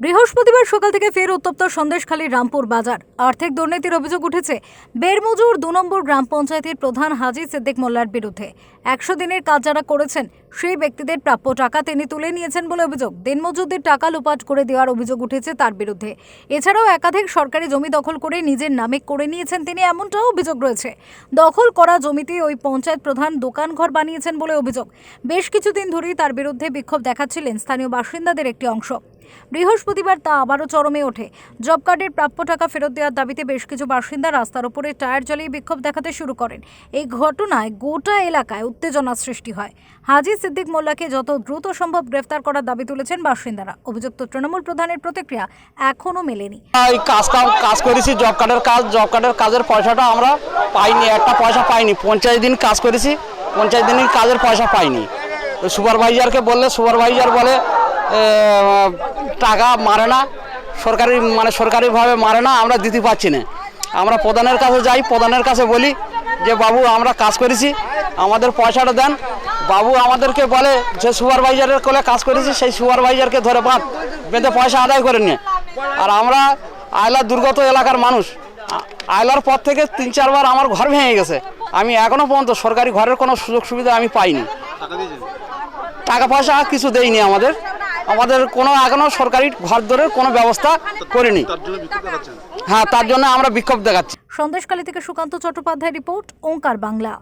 বৃহস্পতিবার সকাল থেকে ফের উত্তপ্ত সন্দেশখালীর রামপুর বাজার। আর্থিক দুর্নীতির অভিযোগ উঠেছে বেরমজুর দু নম্বর গ্রাম পঞ্চায়েতের প্রধান হাজি সিদ্দিক মোল্লার বিরুদ্ধে। একশো দিনের কাজ যারা করেছেন, সেই ব্যক্তিদের প্রাপ্য টাকা তিনি তুলে নিয়েছেন বলে অভিযোগ। দিনমজুরদের টাকা লোপাট করে দেওয়ার অভিযোগ উঠেছে তার বিরুদ্ধে। এছাড়াও একাধিক সরকারি জমি দখল করে নিজের নামে করে নিয়েছেন তিনি এমনটাও অভিযোগ রয়েছে। দখল করা জমিতে ওই পঞ্চায়েত প্রধান দোকানঘর বানিয়েছেন বলে অভিযোগ। বেশ কিছুদিন ধরেই তার বিরুদ্ধে বিক্ষোভ দেখাচ্ছিলেন স্থানীয় বাসিন্দাদের একটি অংশ। বৃহস্পতিবার তা আবারও চরমে ওঠে। জব কার্ডের প্রাপ্য টাকা ফেরত দেওয়ার দাবিতে বেশ কিছু বাসিন্দা রাস্তার উপরে টায়ার জ্বালিয়ে বিক্ষোভ দেখাতে শুরু করেন। এই ঘটনায় গোটা এলাকায় উত্তেজনা সৃষ্টি হয়। হাজি সিদ্দিক মোল্লাকে যত দ্রুত সম্ভব গ্রেফতার করার দাবি তুলেছেন বাসিন্দারা। অভিযুক্ত তৃণমূল প্রধানের প্রতিক্রিয়া এখনও মেলেনি। এই কাজ কাজ করেছি, জব কার্ডের কাজ, জব কার্ডের কাজের পয়সাটা আমরা পাইনি, একটা পয়সা পাইনি। পঞ্চায়েত দিন কাজ করেছি পঞ্চায়েত দিনই কাজের পয়সা পাইনি। সুপারভাইজারকে বললে, সুপারভাইজার বলে টাকা মারে না, সরকারি মানে সরকারিভাবে মারে না, আমরা দিতে পারছি না। আমরা প্রধানের কাছে যাই, প্রধানের কাছে বলি যে, বাবু, আমরা কাজ করেছি, আমাদের পয়সাটা দেন। বাবু আমাদেরকে বলে যে, সুপারভাইজারের কোলে কাজ করেছি, সেই সুপারভাইজারকে ধরে বাঁধ, বেঁধে পয়সা আদায় করে নিয়ে আর আমরা আয়লার দুর্গত এলাকার মানুষ। আয়লার পর থেকে তিন চারবার আমার ঘর ভেঙে গেছে। আমি এখনও পর্যন্ত সরকারি ঘরের কোনো সুযোগ সুবিধা আমি পাইনি। টাকা পয়সা কিছু দেয়নি আমাদের। আমাদের কোনো এখনও সরকারি ঘর ধরে কোনো ব্যবস্থা করেনি। হ্যাঁ তার জন্য আমরা বিক্ষোভ দেখাচ্ছি। সন্দেশকালী থেকে সুকান্ত চট্টোপাধ্যায় রিপোর্ট, ওঙ্কার বাংলা।